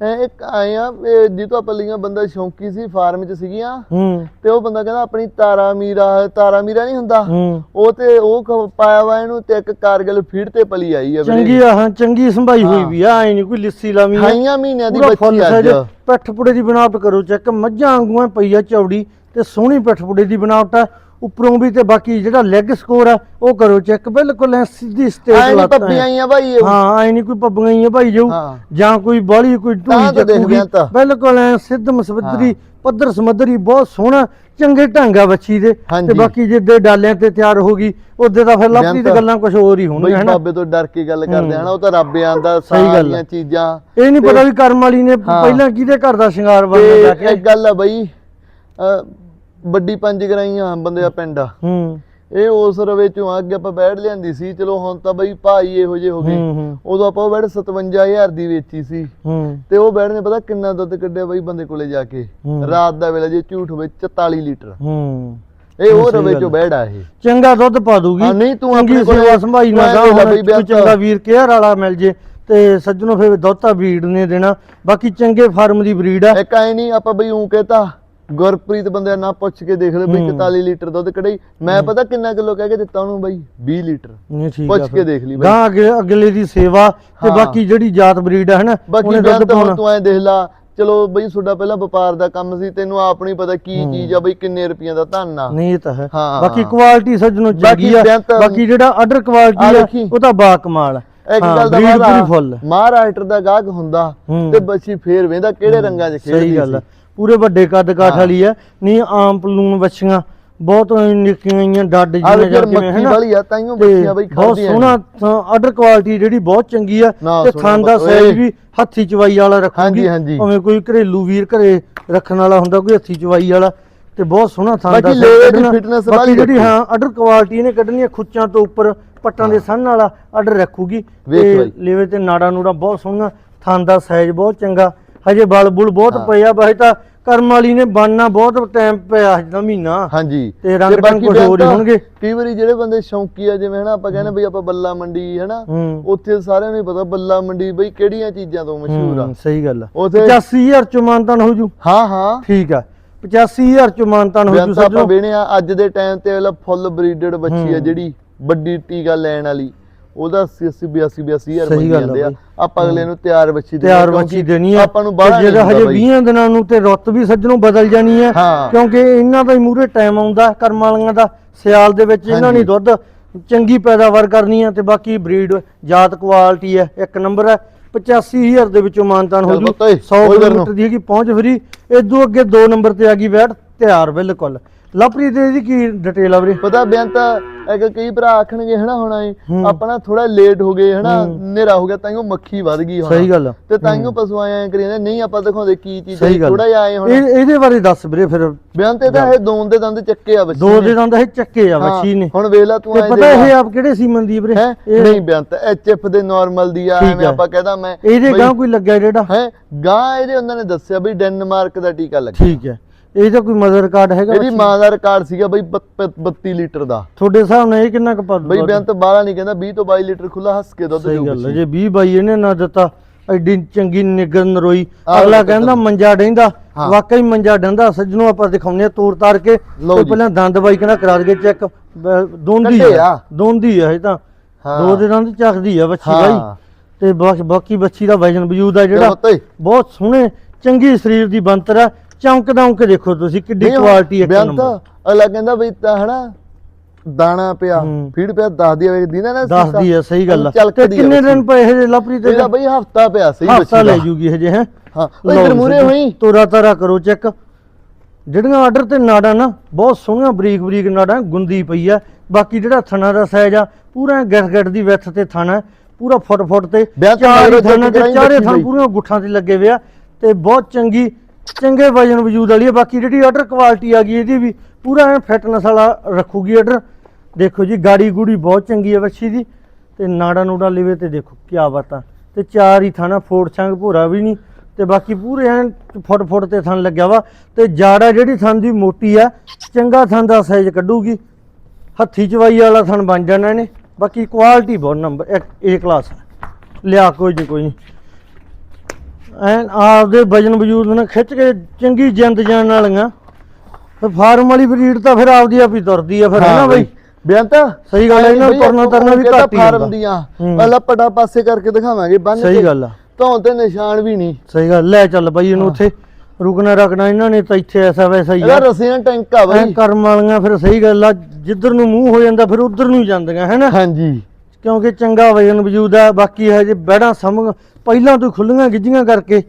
ਐ ਇੱਕ ਆਏ ਆ ਇਹ ਜਿੱਤੋਂ ਆਪਾਂ ਲਈਆਂ ਬੰਦਾ ਸ਼ੌਂਕੀ ਸੀ ਫਾਰਮ 'ਚ ਸੀਗੀਆਂ। ਹੂੰ। ਤੇ ਉਹ ਬੰਦਾ ਕਹਿੰਦਾ ਆਪਣੀ ਤਾਰਾ ਮੀਰਾ ਤਾਰਾ ਮੀਰਾ ਨਹੀਂ ਹੁੰਦਾ। ਹੂੰ। ਉਹ ਤੇ ਉਹ ਪਾਇਆ ਵਾ ਇਹਨੂੰ ਤੇ ਇੱਕ ਕਾਰਗਲ ਫੀਡ ਤੇ ਪਲੀ ਆਈ ਆ ਚੰਗੀ ਆ ਹਾਂ ਚੰਗੀ ਸੰਭਾਈ ਹੋਈ ਹਾਂ। ਵੀ ਆ ਐ ਨਹੀਂ ਕੋਈ ਲਿੱਸੀ ਲਾਵੀਂ ਆ। ਖਾਈਆਂ ਮਹੀਨਿਆਂ ਦੀ ਬੱਚੀ ਅੱਜ। ਸਾਈਜ਼ ਪਿੱਠ ਪੁੜੇ ਦੀ ਬਣਾਵਟ ਕਰੋ ਚੈੱਕ ਮੱਝਾਂ ਵਾਂਗੂ ਐ ਪਈ ਆ ਚੌੜੀ ਤੇ ਸੋਹਣੀ ਪਿੱਠ ਪੁੜੇ ਦੀ ਬਣਾਵਟ ਆ। ਉੱਪਰੋਂ ਵੀ ਤੇ ਬਾਕੀ ਜਿਹੜਾ ਲੈਗ ਸਕੋਰ ਆ ਉਹ ਕਰੋ ਚੈੱਕ ਬਿਲਕੁਲ ਐ ਸਿੱਧੀ ਐ ਨਹੀਂ ਲੱਤ ਪੱਪੀਆਂ ਆਈਆਂ ਬਾਈ ਇਹ ਹਾਂ ਐ ਨਹੀਂ ਕੋਈ ਪੱਬੀਆਂ ਹੀ ਆ ਭਾਈ ਹਾਂ। ਜਾਂ ਕੋਈ ਬਾਲੀ ਕੋਈ ਦੇਖਦੇ ਚੱਕੂਗੀ। ਬਿਲਕੁਲ ਐ ਸਿੱਧ ਮਸਵਦਰੀ ਪੱਧਰ ਸਮੱਧਰੀ ਬਹੁਤ ਸੋਹਣਾ ਚੰਗੇ ਢੰਗਾ ਬੱਚੀ ਦੇ। ਤੇ ਬਾਕੀ ਜਿੱਦੇ ਡਾਲਿਆਂ ਤੇ ਤਿਆਰ ਹੋ ਗਈ ਉਹਦੇ ਤਾਂ ਫਿਰ ਲੱਭੀ ਤੇ। ਗੱਲਾਂ ਕੁਝ ਹੋਰ ਹੀ ਹੋਣਗੀਆਂ ਹਨਾ ਬਾਬੇ ਤੋਂ ਡਰ ਕੇ ਗੱਲ ਕਰਦੇ ਹਨਾ ਉਹ ਤਾਂ ਰੱਬ ਆਂਦਾ। ਸਾਰੀਆਂ ਚੀਜ਼ਾਂ ਇਹ ਨਹੀਂ ਪਤਾ ਵੀ ਕਰਮ ਵਾਲੀ ਨੇ। ਪਹਿਲਾਂ ਕਿਹਦੇ ਘਰ ਦਾ ਸ਼ਿੰਗਾਰ ਬਣਨਾ ਜਾ ਕੇ ਇੱਕ ਗੱਲ ਆ ਬਈ ਵੱਡੀ ਪੰਜ ਗਰਾਈਆਂ ਬੰਦੇ ਦਾ ਪਿੰਡ। ਆ ਹੂੰ। ਇਹ ਉਸ ਰਵੇ ਚੋਂ ਆ ਅੱਗੇ ਆਪਾਂ ਬੈਠ ਲਿਆਂਦੀ ਸੀ ਚਲੋ ਹੁਣ ਤਾਂ ਬਈ ਭਾਈ ਇਹੋ ਜਿਹੇ ਹੋ ਗਏ। ਉਦੋਂ ਆਪਾਂ ਉਹ ਬੈਠ 57000 ਦੀ ਵੇਚੀ ਸੀ। ਹੂੰ। ਤੇ ਉਹ ਬੈਠ ਨੇ ਪਤਾ ਕਿੰਨਾ ਦੁੱਧ ਕੱਢਿਆ ਬਈ ਬੰਦੇ ਕੋਲੇ ਜਾ ਕੇ। ਰਾਤ ਦਾ ਵੇਲਾ ਜੇ ਝੂਠ ਹੋਵੇ 44 ਲੀਟਰ। ਹੂੰ। ਇਹ ਉਹ ਰਵੇ ਚੋਂ ਆ ਇਹ। ਚੰਗਾ ਦੁੱਧ ਪਾ ਦੂਗੀ। ਨਹੀਂ ਤੂੰ ਆਪਣੇ ਕੋਲੇ ਸੰਭਾਈ ਨਾ ਗਾ ਚੰਗਾ ਵੀਰ ਕੇਅਰ ਵਾਲਾ ਮਿਲ ਜੇ ਤੇ ਸੱਜਣੋ ਫਿਰ ਦੁੱਧ ਤਾਂ ਬਰੀਡ ਨੇ ਦੇਣਾ। ਬਾਕੀ ਚੰਗੇ ਫਾਰਮ ਦੀ ਬਰੀਡ ਆ। ਇੱਕ ਐ ਨਹੀਂ ਆਪਾਂ ਬਈ ਉਂ ਕਹਤਾ ਗੁਰਪ੍ਰੀਤ ਬੰਦੇ ਨਾ ਪੁੱਛ ਕੇ ਦੇਖ ਲੈ ਬਈ 41 ਲੀਟਰ ਦੁੱਧ ਕਢਾਈ ਮੈਂ ਪਤਾ ਕਿੰਨਾ ਕਿਲੋ ਕਹਿ ਕੇ ਦਿੱਤਾ ਉਹਨੂੰ ਬਈ? 20 ਲੀਟਰ। ਨਹੀਂ ਠੀਕ ਪੁੱਛ ਕੇ ਦੇਖ ਲਈ ਬਈ। ਗਾਂ ਅੱਗੇ ਅਗਲੇ ਦੀ ਸੇਵਾ ਤੇ ਹਾਂ। ਬਾਕੀ ਜਿਹੜੀ ਜਾਤ ਬਰੀਡ ਆ ਹਨਾ ਬਾਕੀ ਉਹਨੇ ਦੁੱਧ ਤਾਂ ਹੁਣ ਪਾਉਣਾ। ਤੂੰ ਐ ਦੇਖ ਲਾ ਚਲੋ ਬਈ ਤੁਹਾਡਾ ਪਹਿਲਾਂ ਵਪਾਰ ਦਾ ਕੰਮ ਸੀ ਤੈਨੂੰ ਆਪ ਨਹੀਂ ਪਤਾ ਕੀ ਚੀਜ਼ ਆ ਬਈ ਕਿੰਨੇ ਰੁਪਈਆਂ ਦਾ ਧਨ ਆ। ਨਹੀਂ ਇਹ ਤਾਂ ਹੈ। ਹਾਂ। ਬਾਕੀ ਕੁਆਲਿਟੀ ਸੱਜਣੋ ਚੰਗੀ ਆ। ਬਾਕੀ ਜਿਹੜਾ ਆਰਡਰ ਕੁਆਲਿਟੀ ਆ। ਉਹ ਤਾਂ ਬਾ ਕਮਾਲ ਆ। ਇੱਕ ਹਾਂ, ਗੱਲ ਦਾ ਫੁੱਲ। ਮਹਾਰਾਸ਼ਟਰ ਦਾ ਗਾਹਕ ਹੁੰਦਾ ਹੂੰ। ਤੇ ਬੱਚੀ ਫੇਰ ਵੇਂਦਾ ਕਿਹੜੇ ਰੰਗਾਂ 'ਚ ਖੇਡਦੀ ਸਹੀ ਗੱਲ ਆ। ਸੀ। ਪੂਰੇ ਵੱਡੇ ਕੱਦ ਕਾਠ ਹਾਂ। ਵਾਲੀ ਆ ਨਹੀਂ ਆਮ ਪਲੂਨ ਬੱਚੀਆਂ ਬਹੁਤ ਨਿੱਕੀਆਂ ਡੱਡ ਆ ਜਿਹੀਆਂ ਵੇਖ ਜਾਂ ਕਿਵੇਂ ਮੱਖੀ ਹਨਾ ਵਾਲੀ ਆ ਤਾਈਓ ਬੱਚੀਆਂ ਬਈ ਬਹੁਤ ਖੜਦੀਆਂ ਸੋਹਣਾ ਆਰਡਰ ਕੁਆਲਿਟੀ ਜਿਹੜੀ ਬਹੁਤ ਚੰਗੀ ਆ ਨਾ ਤੇ ਥਣ ਦਾ ਸਾਈਜ਼। ਵੀ ਹੱਥੀ ਚਵਾਈ ਵਾਲਾ ਰੱਖੂਗੀ। ਭਾਵੇਂ ਕੋਈ ਘਰੇਲੂ ਵੀਰ ਘਰੇ ਰੱਖਣ ਵਾਲਾ ਹੁੰਦਾ ਕੋਈ ਹੱਥੀ ਚਵਾਈ ਵਾਲਾ ਤੇ ਬਹੁਤ ਸੋਹਣਾ ਥਣ ਦਾ ਬਾਕੀ ਲੇਵੇ ਦੀ ਵਾਲੀ ਜਿਹੜੀ। ਹਾਂ ਆਰਡਰ ਕੁਆਲਿਟੀ ਇਹਨੇ ਕੱਢਣੀ ਆ ਖੁੱਚਾਂ ਤੋਂ ਉੱਪਰ ਪੱਟਾਂ ਦੇ ਸੰਨ ਵਾਲਾ ਆਰਡਰ ਰੱਖੂਗੀ ਤੇ। ਲੇਵੇ ਤੇ ਨਾੜਾ ਨੂੜਾ ਬਹੁਤ ਸੋਹਣਾ ਥਣ ਦਾ ਸਾਈਜ਼ ਬਹੁਤ ਚੰਗਾ ਹਜੇ ਬਲ ਬੁਲ ਬਹੁਤ ਹਾਂ। ਪਏ ਆ ਵੈਸੇ ਤਾਂ ਕਰਮ ਵਾਲੀ ਨੇ ਬਣਨਾ ਬਹੁਤ ਟਾਈਮ ਪਿਆ ਹਜੇ ਤਾਂ ਮਹੀਨਾ। ਹਾਂਜੀ। ਤੇ ਰੰਗ ਢੰਗ ਕੁਛ ਹੋਰ ਹੋਣਗੇ। ਕਈ ਵਾਰੀ ਜਿਹੜੇ ਬੰਦੇ ਸ਼ੌਂਕੀ ਆ ਜਿਵੇਂ ਹਨਾ ਆਪਾਂ ਕਹਿੰਦੇ ਬਈ ਆਪਾਂ ਬੱਲਾ ਮੰਡੀ ਹਨਾ ਉੱਥੇ ਸਾਰਿਆਂ ਨੂੰ ਪਤਾ ਬੱਲਾ ਮੰਡੀ ਬਈ ਕਿਹੜੀਆਂ ਚੀਜ਼ਾਂ ਤੋਂ ਮਸ਼ਹੂਰ ਆ। ਸਹੀ ਗੱਲ ਆ। ਉੱਥੇ 85000 ਚ ਮਾਨਤਾਨ ਹੋ ਜੂ। ਹਾਂ ਹਾਂ। ਠੀਕ ਆ। 85000 ਚ ਮਾਨਤਾਨ ਹੋ ਜੂ ਤਾਂ ਆਪਾਂ ਸੱਜਣੋ। ਵੇਣੇ ਆ ਅੱਜ ਦੇ ਟਾਈਮ ਤੇ ਫੁੱਲ ਬਰੀਡਡ ਬੱਚੀ ਆ। ਜਿਹੜੀ ਵੱਡੀ ਟੀਕਾ ਲੈਣ ਵਾਲੀ। ਉਹਦਾ 80 82 82000 ਸਹੀ ਮੰਗੀ ਗੱਲ ਆ ਜਾਂਦੇ ਆ। ਬਈ। ਆਪਾਂ ਅਗਲੇ ਨੂੰ ਤਿਆਰ ਬੱਚੀ ਦੇਣੀ ਆ, ਤਿਆਰ ਕਿਉਂਕਿ ਬੱਚੀ ਦੇਣੀ ਆ। ਆਪਾਂ ਨੂੰ ਤੇ ਬਾਹਰ ਜਿਹੜਾ ਹਜੇ ਬਈ। 20 ਦਿਨਾਂ ਨੂੰ ਤੇ ਰੁੱਤ ਵੀ ਸੱਜਣੋਂ ਬਦਲ ਜਾਣੀ ਆ। ਹਾਂ। ਕਿਉਂਕਿ ਇਹਨਾਂ ਦਾ ਹੀ ਮੂਰੇ ਟਾਈਮ ਆਉਂਦਾ ਕਰਮ ਵਾਲੀਆਂ ਦਾ। ਸਿਆਲ ਦੇ ਵਿੱਚ ਇਹਨਾਂ ਨੇ ਹਾਂਜੀ। ਦੁੱਧ ਚੰਗੀ ਪੈਦਾਵਾਰ ਕਰਨੀ ਆ ਤੇ ਬਾਕੀ ਬਰੀਡ ਜਾਤ ਕੁਆਲਿਟੀ ਆ ਇੱਕ ਨੰਬਰ ਆ। 85000 ਦੇ ਵਿੱਚੋਂ ਮਾਨਤਾਨ ਹੋ ਚੱਲ ਜੂ। ਪੁੱਤ ਓਏ, 100 ਕੋਈ ਗੱਲ ਕਿਲੋਮੀਟਰ ਦੀ ਹੈਗੀ ਪਹੁੰਚ ਫਰੀ। ਇਦੋਂ ਅੱਗੇ 2 ਨੰਬਰ ਤੇ ਆ ਗਈ ਵੈਟ ਤਿਆਰ ਬਿਲਕੁਲ। ਲਵਪ੍ਰੀਤ ਦੀ ਕੀ ਡਿਟੇਲ ਆ ਵੀਰੇ? ਪਤਾ ਬੇਅੰਤ ਇੱਕ ਕਈ ਭਰਾ ਆਖਣਗੇ ਹਨਾ ਹੁਣ ਹੂੰ। ਆਪਣਾ ਥੋੜਾ ਲੇਟ ਹੋ ਗਏ ਹਨਾ ਹਨੇਰਾ ਹੋ ਗਿਆ ਤਾਂ ਉਹ ਮੱਖੀ ਵੱਧ ਗਈ ਹੁਣ। ਸਹੀ ਗੱਲ ਤੇ ਤਾਂ ਉਹ ਪਸ਼ੂ ਆਏ ਕਰੀ ਜਾਂਦੇ ਨਹੀਂ ਆਪਾਂ ਦਿਖਾਉਂਦੇ ਕੀ ਚੀਜ਼ ਥੋੜਾ ਜਿਹਾ ਆਏ ਹੁਣ। ਇਹ ਇਹਦੇ ਬਾਰੇ ਦੱਸ ਵੀਰੇ ਫਿਰ। ਬੇਅੰਤ ਇਹਦਾ ਇਹ ਦੋਨ ਦੇ ਦੰਦ ਚੱਕੇ ਆ ਬੱਚੀ ਦੋ ਦੇ ਦੰਦ ਇਹ ਚੱਕੇ ਆ ਹਾਂ, ਬੱਚੀ ਨੇ। ਹੁਣ ਵੇਖ ਲੈ ਤੂੰ ਤੇ ਆਏ ਪਤਾ ਇਹ ਆਪ ਕਿਹੜੇ ਸੀਮਨ ਦੀ ਵੀਰੇ? ਹੈ? ਨਹੀਂ ਬੇਅੰਤ ਐਚਐਫ ਦੇ ਨਾਰਮਲ ਦੀ ਆ ਐਵੇਂ ਹੈ। ਆਪਾਂ ਕਹਦਾ ਮੈਂ ਇਹਦੇ ਗਾਂ ਕੋਈ ਲੱਗਿਆ ਜਿਹੜਾ? ਹੈ ਗਾਂ ਇਹਦੇ ਉਹਨਾਂ ਨੇ ਦੱਸਿਆ ਬਈ ਡੈਨਮਾਰਕ ਦਾ ਟੀਕਾ ਲੱਗਾ ਠੀਕ ਹੈ। ਇਹਦਾ ਕੋਈ ਮਦਰ ਕਾਰਡ ਹੈਗਾ ਇਹਦੀ? ਮਾਂ ਦਾ ਰਿਕਾਰਡ ਸੀਗਾ ਬਈ 32 ਲੀਟਰ ਦਾ ਤੁਹਾਡੇ ਹਿਸਾਬ ਨਾਲ ਇਹ ਕਿੰਨਾ ਕੁ ਪਾ ਬਈ ਬੇਅੰਤ ਬਾਹਲਾ ਨਹੀਂ ਕਹਿੰਦਾ 20 ਤੋਂ 22 ਲੀਟਰ ਖੁੱਲਾ ਹੱਸ ਕੇ ਦੁੱਧ ਸਹੀ ਗੱਲ ਹੈ ਜੇ 20 ਬਾਈ ਇਹਨੇ ਨਾ ਦਿੱਤਾ ਐਡੀ ਚੰਗੀ ਨਿਗਰ ਨਰੋਈ ਆਹ ਅਗਲਾ ਕਹਿੰਦਾ ਮੰਜਾ ਡੈਂਦਾ ਹਾਂ। ਵਾਕਈ ਮੰਜਾ ਡੰਦਾ ਸੱਜਣੋਂ ਆਪਾਂ ਦਿਖਾਉਂਦੇ ਆ ਤੋੜ ਤਾਰ ਕੇ ਲਓ ਤੇ ਜੀ। ਪਹਿਲਾਂ ਦੰਦ ਬਾਈ ਕਹਿੰਦਾ ਕਰਾ ਦਈਏ ਚੈੱਕ ਦੋਂਦੀ ਕੱਢੇ ਆ ਆ। ਦੋਂਦੀ ਆ ਇਹ ਤਾਂ ਹਾਂ। ਦੋ ਦੇ ਦੰਦ ਚੱਕਦੀ ਆ ਬੱਚੀ ਹਾਂ। ਬਾਈ ਤੇ ਬਾਕੀ ਬਾਕੀ ਬੱਚੀ ਦਾ ਵਜਨ ਵਜੂਦ ਆ ਜਿਹੜਾ ਜਿਹੜਾ ਬਹੁਤ ਸੋਹਣੇ ਚੰਗੀ ਸਰੀਰ ਦੀ ਬੰਤਰ ਆ ਚਮਕਦਾ ਉਂਕ ਦੇਖੋ ਤੁਸੀਂ ਕਿੱਡੀ ਕੁਆਲਿਟੀ ਇੱਕ ਬੇਅੰਤ ਨੰਬਰ ਅਗਲਾ ਕਹਿੰਦਾ ਬਈ ਤਾਂ ਹਨਾ ਦਾਣਾ ਪਿਆ ਹੂੰ। ਫੀਡ ਪਿਆ ਦੱਸਦੀ ਆ ਦੀਨਾ ਨਾ ਦੱਸਦੀ ਆ ਸਹੀ ਗੱਲ ਆ। ਤੇ ਚਲਕਦੀ ਕਿੰਨੇ। ਦਿਨ ਪਏ ਇਹ ਲਪਰੀ ਤੇ ਇਹਦਾ ਬਈ ਹਫਤਾ ਪਿਆ ਸਹੀ ਹਫਤਾ ਬੱਚੀ ਲੈ ਦਾ ਜੂਗੀ ਹਜੇ ਹੈ? ਹਾਂ ਉਹ ਇਧਰ ਮੂਰੇ ਹੋਈ। ਤੋਰਾ ਤਾਰਾ ਕਰੋ ਚੈੱਕ। ਜਿਹੜੀਆਂ ਆਰਡਰ ਤੇ ਨਾੜਾ ਨਾ ਬਹੁਤ ਸੋਹਣੀਆਂ ਬਰੀਕ ਬਰੀਕ ਨਾੜਾਂ ਗੁੰਦੀ ਪਈ ਆ। ਬਾਕੀ ਜਿਹੜਾ ਥਣਾ ਦਾ ਸਾਈਜ਼ ਆ ਪੂਰਾ ਗਿੱਠ ਗਿੱਠ ਦੀ ਵਿੱਥ ਤੇ ਥਣਾ ਪੂਰਾ ਫੁੱਟ ਫੁੱਟ ਤੇ ਚਾਰ ਮਗਰੋਂ ਥਣਾ ਤੇ ਚੈੱਕ ਚਾਰੇ ਥਣ ਪੂਰੀਆਂ ਗੁੱਠਾਂ ਤੇ ਲੱਗੇ ਹੋਏ ਆ। ਤੇ ਬਹੁਤ ਚੰਗੀ ਚੰਗੇ ਵਜਨ ਵਜੂਦ ਵਾਲੀ ਆ, ਬਾਕੀ ਜਿਹੜੀ ਆਰਡਰ ਕੁਆਲਿਟੀ ਆ ਗਈ ਇਹਦੀ ਵੀ ਪੂਰਾ ਐ ਫਿਟਨੈਸ ਵਾਲਾ ਰੱਖੂਗੀ ਆਰਡਰ ਦੇਖੋ ਜੀ, ਗਾੜੀ ਗੂੜੀ ਬਹੁਤ ਚੰਗੀ ਹੈ ਬੱਚੀ ਦੀ, ਤੇ ਨਾੜਾ ਨੂੜਾ ਲਿਵੇ ਤੇ ਦੇਖੋ ਕੀ ਬਾਤਾਂ। ਤੇ ਚਾਰ ਹੀ ਥਾਣਾ, ਫੋੜ ਛੰਗ ਭੋਰਾ ਵੀ ਨਹੀਂ, ਤੇ ਬਾਕੀ ਪੂਰੇ ਐਨ ਫੁੱਟ ਫੁੱਟ ਤੇ ਥਣ ਲੱਗਿਆ ਵਾ। ਤੇ ਜਾੜਾ ਜਿਹੜੀ ਥਣ ਦੀ ਮੋਟੀ ਆ, ਚੰਗਾ ਥਣ ਦਾ ਸਾਈਜ਼ ਕੱਢੂਗੀ। ਹੱਥੀ ਚਵਾਈ ਵਾਲਾ ਥਣ ਬਣ ਜਾਣਾ ਇਹਨੇ। ਬਾਕੀ ਕੁਆਲਿਟੀ ਬਹੁਤ ਨੰਬਰ ਇੱਕ ਏ ਕਲਾਸ ਲਿਆ ਕੋਈ ਨਹੀਂ ਕੋਈ ਨਹੀਂ ਐਨ ਆਪਦੇ ਵਜਨ ਵਜੂਦ ਨਾਲ ਖਿੱਚ ਕੇ ਚੰਗੀ ਜਿੰਦ ਜਾਣ ਵਾਲੀਆਂ। ਤੇ ਫਾਰਮ ਵਾਲੀ ਬਰੀਡ ਤਾਂ ਫਿਰ ਆਪਦੀ ਆਪ ਹੀ ਤੁਰਦੀ ਆ ਫਿਰ ਹੈ ਨਾ ਬਈ? ਬੇਅੰਤ ਸਹੀ ਗੱਲ ਹੈ, ਇਹਨਾਂ ਨੂੰ ਤੁਰਨਾ ਤਰਨਾ ਵੀ ਘੱਟ ਹੀ ਫਾਰਮ। ਦੀਆਂ। ਪਹਿਲਾਂ ਪਟਾ ਪਾਸੇ ਕਰਕੇ ਦਿਖਾਵਾਂਗੇ ਬੰਨ ਸਹੀ ਗੱਲ ਆ। ਧੌਣ ਤੇ ਨਿਸ਼ਾਨ ਵੀ ਨਹੀਂ। ਸਹੀ ਗੱਲ ਲੈ ਚੱਲ ਬਾਈ ਇਹਨੂੰ ਉੱਥੇ ਰੁਕਣਾ ਰੱਖਣਾ ਇਹਨਾਂ ਨੇ ਤਾਂ ਇੱਥੇ ਐਸਾ ਵੈਸਾ ਹੀ ਆ। ਰਸੀਆਂ ਟੈਂਕ ਐ ਬਈ। ਕਰਮ ਵਾਲੀਆਂ ਫਿਰ ਸਹੀ ਗੱਲ ਆ ਜਿੱਧਰ ਨੂੰ ਮੂੰਹ ਹੋ ਜਾਂਦਾ ਫਿਰ ਉਧਰ ਨੂੰ ਜਾਂਦੀਆਂ ਹੈ ਨਾ? ਹਾਂਜੀ। ਕਿਉਂਕਿ ਚੰਗਾ ਵਜਨ ਵਜੂਦ ਆ ਬਾਕੀ ਹਜੇ ਬੈੜਾਂ ਸਮਝ ਪਹਿਲਾਂ ਤੋਂ ਖੁੱਲੀਆਂ ਗਿੱਜੀਆਂ ਕਰਕੇ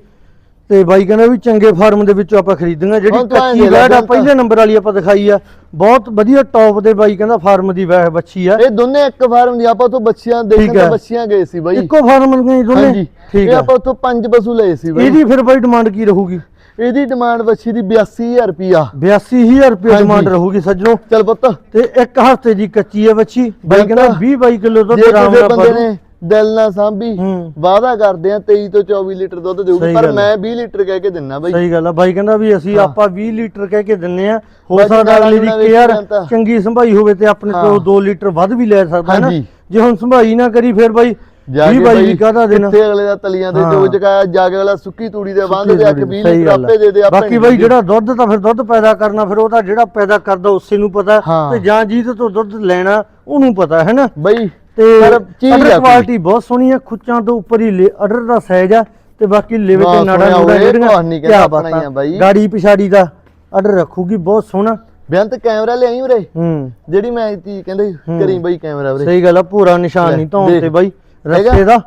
ਤੇ ਬਾਈ ਕਹਿੰਦਾ ਵੀ ਚੰਗੇ ਫਾਰਮ ਦੇ ਵਿੱਚੋਂ ਆਪਾਂ ਖਰੀਦੀਆਂ ਜਿਹੜੀ ਕੱਚੀ ਵੈੜ ਆ ਪਹਿਲੇ ਨੰਬਰ ਵਾਲੀ ਆਪਾਂ ਦਿਖਾਈ ਆ। ਬਹੁਤ ਵਧੀਆ ਟੌਪ ਦੇ ਬਾਈ ਕਹਿੰਦਾ ਫਾਰਮ ਦੀ ਵੈੜ ਬੱਚੀ ਆ। ਇਹ ਦੋਨੇ ਇੱਕ ਫਾਰਮ ਦੀ ਆਪਾਂ ਉਥੋਂ ਬੱਚੀਆਂ ਦੇਖਣ ਤਾਂ ਹੈ। ਬੱਚੀਆਂ ਗਏ ਸੀ ਬਾਈ। ਇੱਕੋ ਫਾਰਮ ਹੀ ਦੋਨੇ। ਠੀਕ ਇਹ ਆ ਆਪਾਂ ਉਥੋਂ ਪੰਜ ਪਸ਼ੂ ਲਏ ਸੀ ਬਾਈ। ਇਹਦੀ ਫਿਰ ਬਾਈ ਡਿਮਾਂਡ ਕੀ ਰਹੂਗੀ? ਇਹਦੀ ਡਿਮਾਂਡ ਬੱਚੀ ਦੀ 82000 ਰੁਪਿਆ 82000 ਰੁਪਏ। ਡਿਮਾਂਡ ਰਹੂਗੀ ਸੱਜਣੋ ਚੱਲ ਪੁੱਤ ਤੇ ਇੱਕ ਹਫ਼ਤੇ ਦੀ ਕੱਚੀ ਹੈ ਬੱਚੀ ਬਾਈ। ਕਹਿੰਦਾ 20 22 ਕਿਲੋ ਜੇ ਆਰਾਮ ਨਾਲ ਬੰਦੇ ਨੇ ਦਿਲ ਨਾਲ ਸਾਂਭੀ ਹੂੰ ਵਾਅਦਾ ਕਰਦੇ ਆ 23 ਤੋਂ 24 ਲੀਟਰ ਦੁੱਧ ਦੇਊਗੀ ਪਰ। ਮੈਂ 20 ਲੀਟਰ ਕਹਿ ਕੇ ਦਿੰਨਾ ਬਾਈ ਸਹੀ ਗੱਲ ਆ ਬਾਈ ਕਹਿੰਦਾ ਵੀ ਅਸੀਂ। ਆਪਾਂ 20 ਲੀਟਰ ਕਹਿ ਕੇ ਦਿੰਨੇ ਆ ਹੋ ਸਕਦਾ ਅਗਲੇ ਦੀ ਕੇਅਰ। ਚੰਗੀ ਸੰਭਾਈ ਹੋਵੇ ਤੇ ਆਪਣੇ। ਕੋਲ 2 ਲੀਟਰ ਵੱਧ ਵੀ ਲੈ ਸਕਦਾ ਹੈ ਨਾ। ਜੇ ਹੁਣ ਸੰਭਾਈ ਨਾ ਕਰੀ ਫਿਰ ਬਾਈ ਜਾ 20 ਕੇ ਬਾਈ ਵੀ ਕਾਹਦਾ ਦੇਣਾ ਕਿੱਥੇ ਅਗਲੇ ਦਾ ਤਲੀਆਂ ਦੇ ਹਾਂ। ਜੋ ਚਕਾਇਆ ਜਾ ਕੇ ਅਗਲਾ ਸੁੱਕੀ ਤੂੜੀ ਦੇ ਬੰਦ ਦੇ ਅੱਖ ਤੂੜੀ, 20 ਸਹੀ ਲੀਟਰ ਗੱਲ ਆ। ਆਪੇ ਦੇ ਦੇ ਆਪੇ ਬਾਕੀ ਬਾਈ। ਜਿਹੜਾ ਦੁੱਧ ਤਾਂ ਫਿਰ ਦੁੱਧ ਪੈਦਾ ਕਰਨਾ ਫਿਰ ਉਹ ਤਾਂ ਜਿਹੜਾ ਪੈਦਾ ਕਰਦਾ ਉਸੇ ਨੂੰ ਪਤਾ ਹਾਂ। ਤੇ ਜਾਂ ਜਿਹਦੇ ਤੋਂ ਦੁੱਧ ਲੈਣਾ ਉਹਨੂੰ ਪਤਾ ਹੈ ਨਾ ਬਾਈ ਤੇ ਪਰ ਚੀਜ਼ ਆ ਅਡਰ ਕੋਈ। ਕੁਆਲਿਟੀ ਬਹੁਤ ਸੋਹਣੀ ਆ ਖੁੱਚਾਂ ਤੋਂ ਉੱਪਰ ਹੀ ਅਡਰ ਦਾ ਸਾਈਜ਼ ਆ ਤੇ ਬਾਕੀ ਲਿਵੇ ਨਾ ਤੇ ਨਾੜਾ ਨੂੜਾ ਹੋਵੇ, ਕੁਛ ਨਹੀਂ ਕਹਿੰਦਾ ਆਪਣਾ ਹੀ ਆ। ਬਾਈ। ਗਾੜੀ ਪਿਛਾੜੀ ਦਾ ਅਡਰ ਰੱਖੂਗੀ ਬਹੁਤ ਸੋਹਣਾ ਬੇਅੰਤ ਕੈਮਰਾ ਲਿਆਈ ਉਰੇ ਹੂੰ ਜਿਹੜੀ ਮੈਂ ਕਹਿੰਦੇ ਹੂੰ। ਕਰੀ ਬਾਈ ਕੈਮਰਾ ਉਰੇ ਸਹੀ ਗੱਲ ਆ ਪੂਰਾ ਨਿਸ਼ਾਨ ਲੈ, ਨਹੀਂ ਧੌਣ ਦੇਖ। ਤੇ ਬਾਈ ਹੈਗਾ? ਦਾ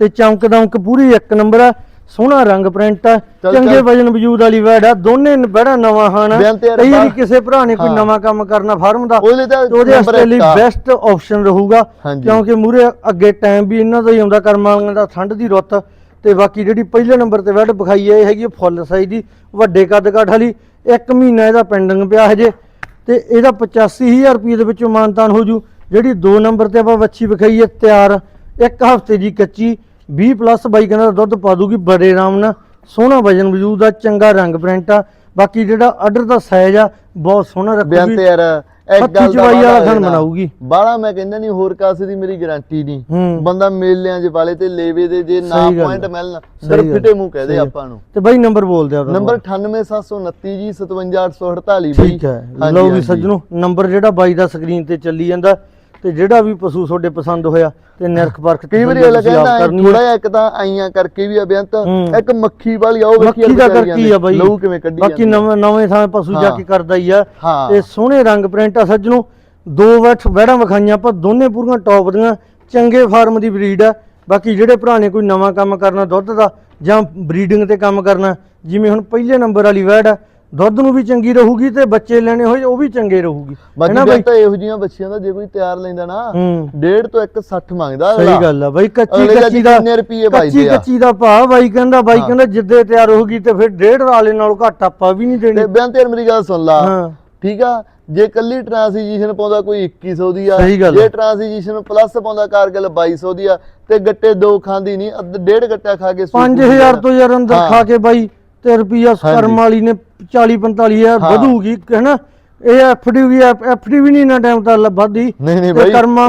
ਤੇ ਚਮਕ ਦਮਕ ਪੂਰੀ ਇੱਕ ਨੰਬਰ ਆ ਸੋਹਣਾ ਰੰਗ ਪ੍ਰਿੰਟ ਆ ਚੱਲ, ਚੰਗੇ ਚੱਲ। ਵਜਨ ਵਜੂਦ ਵਾਲੀ ਵੈੜ ਆ ਦੋਨੇ ਬੜਾ ਨਵਾਂ ਹਨ ਬਿਆਨ ਤੇ ਯਾਰ ਕਈ ਵਾਰੀ ਬਾ- ਕਿਸੇ ਭਰਾ ਨੇ ਕੋਈ ਹਾਂ। ਨਵਾਂ ਕੰਮ ਕਰਨਾ ਫਾਰਮ ਦਾ ਉਹਦੇ ਤਾਂ ਤੇ ਉਹਦੇ number ਵਾਸਤੇ ਲਈ ਆ। ਬੈਸਟ ਆਪਸ਼ਨ ਰਹੂਗਾ ਹਾਂਜੀ। ਕਿਉਂਕਿ ਮੂਰੇ ਅੱਗੇ ਟਾਈਮ ਵੀ ਇਹਨਾਂ ਦਾ ਹੀ ਆਉਂਦਾ ਕਰਮਾਂ ਵਾਲਿਆਂ ਦਾ ਠੰਡ ਦੀ ਰੁੱਤ ਤੇ ਬਾਕੀ ਜਿਹੜੀ ਪਹਿਲੇ ਨੰਬਰ ਤੇ ਵੈਡ ਵਿਖਾਈ ਹੈ ਇਹ ਹੈਗੀ ਫੁੱਲ ਸਾਈਜ਼ ਦੀ ਵੱਡੇ ਕੱਦ ਕਾਠ ਵਾਲੀ ਇੱਕ ਮਹੀਨਾ ਇਹਦਾ ਪੈਂਡਿੰਗ ਪਿਆ ਹਜੇ ਤੇ ਇਹਦਾ 85000 ਰੁਪਏ ਦੇ ਵਿੱਚੋਂ ਮਾਨਤਾਨ ਹੋ ਜੂ ਜਿਹੜੀ 2 ਨੰਬਰ ਤੇ ਆਪਾਂ ਵੱਛੀ ਵਿਖਾਈ ਹੈ ਤਿਆਰ ਇੱਕ ਹਫ਼ਤੇ ਦੀ ਕੱਚੀ 20 ਪਲੱਸ ਬਾਈ ਕਹਿੰਦਾ ਦੁੱਧ ਪਾ ਦੂਗੀ ਬੜੇ ਆਰਾਮ ਨਾਲ ਸੋਹਣਾ ਵਜਨ ਵਜੂਦ ਦਾ ਚੰਗਾ ਰੰਗ ਪ੍ਰਿੰਟ ਆ ਬਾਕੀ ਜਿਹੜਾ ਆਰਡਰ ਦਾ ਸਾਈਜ਼ ਆ ਬਹੁਤ ਸੋਹਣਾ ਰੱਖੂਗੀ ਤੇ ਯਾਰ ਇੱਕ ਹੱਥੀ ਗੱਲ ਦਾ ਚਵਾਈ ਵਾਲਾ ਵਾਅਦਾ ਥਣ ਦੇਣਾ। ਬਣਾਊਗੀ। ਬਾਹਲਾ ਮੈਂ ਕਹਿੰਦਾ ਨਹੀਂ ਹੋਰ ਕਾਸੇ ਦੀ ਮੇਰੀ ਗਾਰੰਟੀ ਨਹੀਂ ਹੂੰ ਬੰਦਾ ਮੇਲਿਆਂ 'ਚ ਵਾਲੇ ਤੇ ਲੇਵੇ ਦੇ ਜੇ ਨਾ ਸਹੀ ਗੱਲ ਪੁਆਇੰਟ ਆ। ਮਿਲਣ ਸਹੀ ਦਰ ਗੱਲ। ਫਿੱਟੇ ਮੂੰਹ ਕਹਦੇ। ਆਪਾਂ ਨੂੰ ਤੇ ਬਾਈ ਨੰਬਰ ਬੋਲ ਦਿਆ ਨੰਬਰ 98729 ਜੀ 57848 ਬਈ ਠੀਕ ਹੈ ਲਓ ਵੀ। ਸੱਜਣੋ ਨੰਬਰ ਜਿਹੜਾ ਬਾਈ ਦਾ ਸਕਰੀਨ ਤੇ ਚੱਲੀ ਜਾਂਦਾ ਤੇ ਜਿਹੜਾ ਵੀ ਪਸ਼ੂ ਤੁਹਾਡੇ ਪਸੰਦ ਹੋਇਆ ਤੇ ਨਿਰਖ ਪਰਖ ਕਈ ਵਾਰੀ ਕਹਿੰਦਾ ਕਰਨੀ ਥੋੜਾ। ਜਿਹਾ ਇੱਕ ਤਾਂ ਆਈਆਂ ਕਰਕੇ ਵੀ ਹੂੰ। ਇੱਕ ਮੱਖੀ ਵਾਲੀ ਆ ਉਹ ਵੇਖੀ ਮੱਖੀ ਦਾ ਕਰ ਕੀ ਆ ਬਾਈ ਲਹੂ ਕਿਵੇਂ ਕੱਢੀ ਬਾਕੀ। ਨਵੇਂ ਨਵੇਂ ਥਾਂ ਪਸ਼ੂ ਜਾ। ਕੇ ਕਰਦਾ ਹੀ ਆ। ਤੇ ਸੋਹਣੇ ਰੰਗ ਪ੍ਰਿੰਟ ਆ ਸੱਜਣੋ ਦੋ ਵੈਠ ਵੈੜਾਂ ਵਿਖਾਈਆਂ ਆਪਾਂ ਦੋਨੇ ਪੂਰੀਆਂ ਟੌਪ ਦੀਆਂ ਚੰਗੇ ਫਾਰਮ ਦੀ ਬਰੀਡ ਆ ਬਾਕੀ ਜਿਹੜੇ ਭਰਾ ਨੇ ਕੋਈ ਨਵਾਂ ਕੰਮ ਕਰਨਾ ਦੁੱਧ ਦਾ ਜਾਂ ਬਰੀਡਿੰਗ ਤੇ ਕੰਮ ਕਰਨਾ ਜਿਵੇਂ ਹੁਣ ਪਹਿਲੇ ਨੰਬਰ ਵਾਲੀ ਵੈੜ ਆ ਦੁੱਧ ਨੂੰ ਵੀ ਚੰਗੀ ਰਹੂਗੀ ਤੇ ਬੱਚੇ ਲੈਣੇ ਹੋਏ ਉਹ ਵੀ ਚੰਗੇ ਰਹੂਗੀ। ਬਾਕੀ ਬਾਈ? ਤਾਂ ਇਹੋ ਜੀਆਂ ਬੱਚੀਆਂ ਦਾ ਜੇ ਕੋਈ ਤਿਆਰ ਲੈਂਦਾ ਨਾ ਹੂੰ। ਡੇਢ ਤੋਂ 160 ਮੰਗਦਾ ਸਹੀ। ਗੱਲ ਆ ਬਾਈ ਕੱਚੀ ਕੱਚੀ ਦਾ ਕਿੰਨੇ ਰੁਪਏ ਕੱਚੀ ਕੱਚੀ ਦਾ ਭਾਅ ਬਾਈ ਕਹਿੰਦਾ ਬਾਈ। ਕਹਿੰਦਾ ਜਿੱਦੇ ਤਿਆਰ ਹੋਊਗੀ ਤੇ ਫਿਰ ਡੇਢ ਵਾਲੇ ਨਾਲੋਂ ਘੱਟ ਆਪਾਂ ਵੀ ਨਹੀਂ ਤੇ ਦੇਣੀ ਬਿਆਨ ਤੇ ਮੇਰੀ ਗੱਲ ਸੁਣ ਲਾ। ਠੀਕ ਆ? ਜੇ ਕੱਲੀ ਟ੍ਰਾਂਸੀਜੀਸ਼ਨ ਪਾਉਂਦਾ ਕੋਈ 2100 ਦੀ ਆ। ਜੇ ਟ੍ਰਾਂਸੀਜੀਸ਼ਨ ਪਲੱਸ ਪਾਉਂਦਾ ਕਾਰਗਿਲ 2200 ਦੀ ਆ ਤੇ ਗੱਟੇ ਦੋ ਖਾਂਦੀ ਨਹੀਂ ਡੇਢ ਗੱਟਾ ਖਾ ਕੇ ਸੂਈ 5000 ਤੋਂ ਯਾਰ ਅੰਦਰ। ਖਾ ਕੇ ਬਾਈ ਤੇ ਹਾਂਜੀ। ਕਰਮ ਵਾਲੀ ਨੇ 40 45000 ਹਾਂ। ਵਧੂਗੀ ਹੈਨਾ ਇਹ ਐਫਡੀ ਵੀ ਐਫਡੀ ਵੀ ਨਹੀਂ ਨਾ ਟਾਈਮ ਤਾਂ ਵੱਧਦੀ ਨਹੀਂ ਨਹੀਂ ਬਾਈ ਕਰਮਾਂ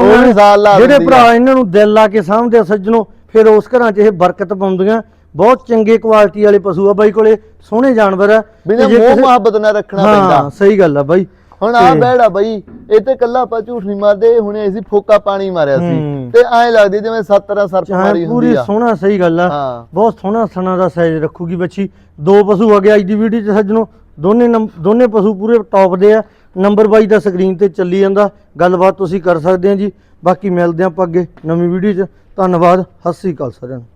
ਲਾ ਜਿਹੜੇ। ਭਰਾ ਇਹਨਾਂ ਨੂੰ ਦਿਲ ਲਾ ਕੇ ਸਾਂਭਦੇ ਆ ਸੱਜਣੋ ਫਿਰ ਉਸ ਘਰਾਂ 'ਚ ਇਹ ਬਰਕਤ ਪਾਉਂਦੀਆਂ ਬਹੁਤ ਚੰਗੇ ਕੁਆਲਿਟੀ ਵਾਲੇ ਪਸ਼ੂ ਆ ਬਾਈ ਕੋਲੇ ਸੋਹਣੇ ਜਾਨਵਰ ਆ ਬਿਨਾਂ ਮੋਹ ਮੁਹੱਬਤ ਨਾਲ ਰੱਖਣਾ ਹਾਂ ਪੈਂਦਾ ਸਹੀ ਗੱਲ ਆ ਬਾਈ ਹੁਣ ਆ ਬੈੜਾ ਬਾਈ ਇਹ ਤੇ ਕੱਲਾ ਆਪਾਂ ਝੂਠ ਨਹੀਂ ਮਾਰਦੇ ਹੁਣੇ ਅਸੀਂ ਫੋਕਾ ਪਾਣੀ ਮਾਰਿਆ। ਸੀ। ਤੇ ਐਂ ਲੱਗਦੀ ਜਿਵੇਂ 17 ਸਰਪ ਮਾਰੀ ਪੂਰੀ ਹੁੰਦੀ ਆ। ਸੋਹਣਾ ਸਹੀ ਗੱਲ ਆ। ਬਹੁਤ ਸੋਹਣਾ ਸਣਾ ਦਾ ਸਾਈਜ਼ ਰੱਖੂਗੀ ਬੱਚੀ। ਦੋ ਪਸ਼ੂ ਆ ਗਏ ਅੱਜ ਦੀ ਵੀਡੀਓ 'ਚ ਸੱਜਣੋ। ਦੋਨੇ ਦੋਨੇ ਪਸ਼ੂ ਪੂਰੇ ਟੌਪ ਦੇ ਆ। ਨੰਬਰ 22 ਦਾ ਸਕਰੀਨ ਤੇ ਚੱਲੀ ਜਾਂਦਾ। ਗੱਲਬਾਤ ਤੁਸੀਂ ਕਰ ਸਕਦੇ ਆ ਜੀ। ਬਾਕੀ ਮਿਲਦੇ ਆਪਾਂ ਅੱਗੇ ਨਵੀਂ ਵੀਡੀਓ 'ਚ। ਧੰਨਵਾਦ। ਸਤਿ ਸ੍ਰੀ ਅਕਾਲ ਸਾਰਿਆਂ ਨੂੰ।